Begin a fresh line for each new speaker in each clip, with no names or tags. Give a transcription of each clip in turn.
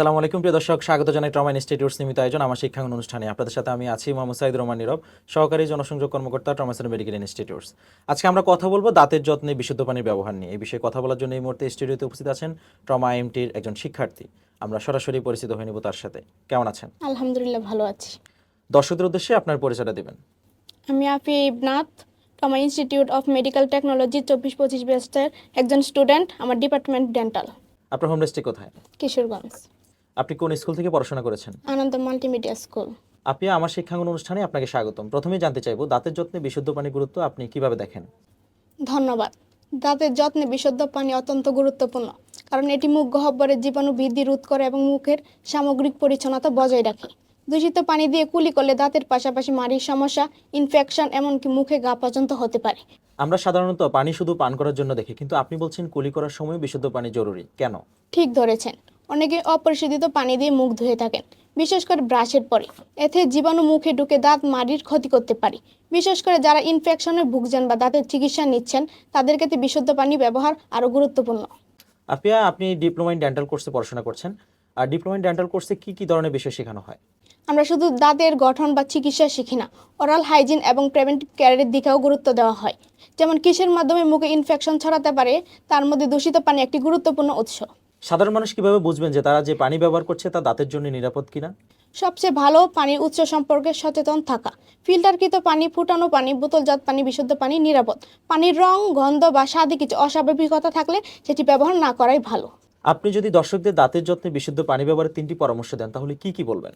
আসসালামু আলাইকুম প্রিয় দর্শক। স্বাগত জানাই ট্রমা ইনস্টিটিউট সীমিত আয়োজন আমার শিক্ষাঙ্গন অনুষ্ঠানে। আপনাদের সাথে আমি আছি মোহাম্মদ সাইদ রহমান নীরব সহকারী জনসংযোগ কর্মকর্তা ট্রমা সেন্টার মেডিকেল ইনস্টিটিউটস। আজকে আমরা কথা বলব দাঁতের যত্নে বিশুদ্ধ পানির ব্যবহার নিয়ে। এই বিষয়ে কথা বলার জন্য এই মুহূর্তে স্টুডিওতে উপস্থিত আছেন ট্রমা আইএমটির একজন শিক্ষার্থী। আমরা সরাসরি পরিচিত হয়ে নিব তার সাথে। কেমন আছেন?
আলহামদুলিল্লাহ ভালো আছি।
দর্শকদের উদ্দেশ্যে আপনার পরিচয়টা দিবেন।
আমি Afia Ibnath Toma institute of medical technology চব্বিশ পঁচিশ ব্যাচের একজন স্টুডেন্ট আমার ডিপার্টমেন্ট ডেন্টাল।
আপনার হোম ডিস্ট্রিক্ট কোথায়?
কিশোরগঞ্জ।
আপনি কোন স্কুল থেকে পড়াশোনা করেছেন?
Ananda multimedia school.
আপনি আমার শিক্ষাঙ্গন অনুষ্ঠানে আপনাকে স্বাগতম। প্রথমেই জানতে চাইব দাঁতের যত্নে বিশুদ্ধ পানির গুরুত্ব আপনি কীভাবে দেখেন?
ধন্যবাদ। দাঁতের যত্নে বিশুদ্ধ পানি অত্যন্ত গুরুত্বপূর্ণ কারণ এটি মুখ গহ্বরের জীবাণু বৃদ্ধি রোধ করে এবং মুখের সামগ্রিক পরিচ্ছন্নতা বজায় রাখে। দূষিত পানি দিয়ে কুলি করলে দাঁতের পাশাপাশি মাড়ির সমস্যা ইনফেকশন এমনকি মুখে গা পর্যন্ত হতে পারে।
আমরা সাধারণত পানি শুধু পান করার জন্য দেখি কিন্তু আপনি বলছেন কুলি করার সময় বিশুদ্ধ পানি জরুরি। কেন?
ঠিক ধরেছেন। অনেকে অপরিশোধিত পানি দিয়ে মুখ ধুয়ে থাকেন বিশেষ করে ব্রাশের পরে। এতে জীবাণু মুখে ঢুকে দাঁত মাড়ির ক্ষতি করতে পারে। বিশেষ করে যারা ইনফেকশনে ভুগছেন বা দাঁতের চিকিৎসা নিচ্ছেন তাদের ক্ষেত্রে বিশুদ্ধ পানি ব্যবহার আরও গুরুত্বপূর্ণ।
আপিয়া আপনি ডিপ্লোমা ইন ডেন্টাল কোর্সে পড়াশোনা করছেন। আর ডিপ্লোমা ইন ডেন্টাল কোর্সে কি কি ধরনের বিষয় শেখানো হয়?
আমরা শুধু দাঁতের গঠন বা চিকিৎসা শিখি না ওরাল হাইজিন এবং প্রিভেন্টিভ কেয়ারের দিকেও গুরুত্ব দেওয়া হয়। যেমন কিসের মাধ্যমে মুখে ইনফেকশন ছড়াতে পারে তার মধ্যে দূষিত পানি একটি গুরুত্বপূর্ণ উৎস।
সাধারণ মানুষ কীভাবে বুঝবেন যে তারা যে পানি ব্যবহার করছে তা দাঁতের জন্য নিরাপদ কিনা?
সবচেয়ে ভালো পানির উৎস সম্পর্কে সচেতন থাকা। ফিল্টারকৃত পানি ফুটানো পানি বোতলজাত পানি বিশুদ্ধ পানি নিরাপদ। পানির রং গন্ধ বা স্বাদে কিছু অস্বাভাবিকতা থাকলে সেটি ব্যবহার না করাই ভালো।
আপনি যদি দর্শকদের দাঁতের যত্নে বিশুদ্ধ পানি ব্যবহারের তিনটি পরামর্শ দেন তাহলে কি কি বলবেন?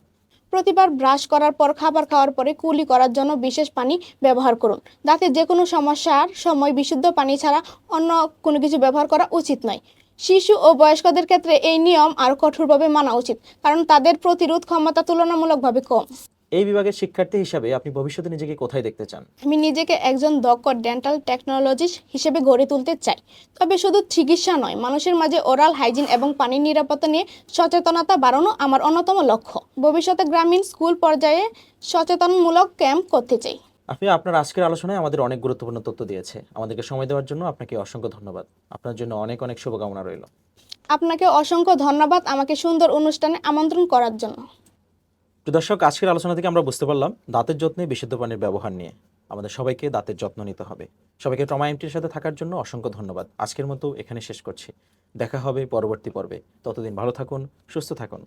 প্রতিবার ব্রাশ করার পর খাবার খাওয়ার পরে কুলি করার জন্য বিশেষ পানি ব্যবহার করুন। দাঁতের যে কোনো সমস্যার সময় বিশুদ্ধ পানি ছাড়া অন্য কোনো কিছু ব্যবহার করা উচিত নয়। শিশু ও বয়স্কদের ক্ষেত্রে এই নিয়ম আরও কঠোরভাবে মানা উচিত কারণ তাদের প্রতিরোধ ক্ষমতা তুলনামূলকভাবে কম।
এই বিভাগের শিক্ষার্থী হিসাবে আপনি ভবিষ্যতে নিজেকে কোথায় দেখতে চান?
আমি নিজেকে একজন দক্ষ ডেন্টাল টেকনোলজিস্ট হিসেবে গড়ে তুলতে চাই। তবে শুধু চিকিৎসা নয় মানুষের মাঝে ওরাল হাইজিন এবং পানির নিরাপত্তা নিয়ে সচেতনতা বাড়ানো আমার অন্যতম লক্ষ্য। ভবিষ্যতে গ্রামীণ স্কুল পর্যায়ে সচেতনমূলক ক্যাম্প করতে চাই।
আপনি আপনার আজকের আলোচনায় আমাদের অনেক গুরুত্বপূর্ণ তথ্য দিয়েছে। আমাদেরকে সময় দেওয়ার জন্য আপনাকে অসংখ্য ধন্যবাদ। আপনার জন্য অনেক অনেক শুভকামনা রইল।
আপনাকে অসংখ্য ধন্যবাদ আমাকে সুন্দর অনুষ্ঠানে আমন্ত্রণ করার জন্য।
তো দর্শক আজকের আলোচনা থেকে আমরা বুঝতে পারলাম দাঁতের যত্নে বিশুদ্ধ পানির ব্যবহার নিয়ে আমাদের সবাইকে দাঁতের যত্ন নিতে হবে। সবাইকে ট্রমা এমটির সাথে থাকার জন্য অসংখ্য ধন্যবাদ। আজকের মতো এখানে শেষ করছি। দেখা হবে পরবর্তী পর্বে। ততদিন ভালো থাকুন সুস্থ থাকুন।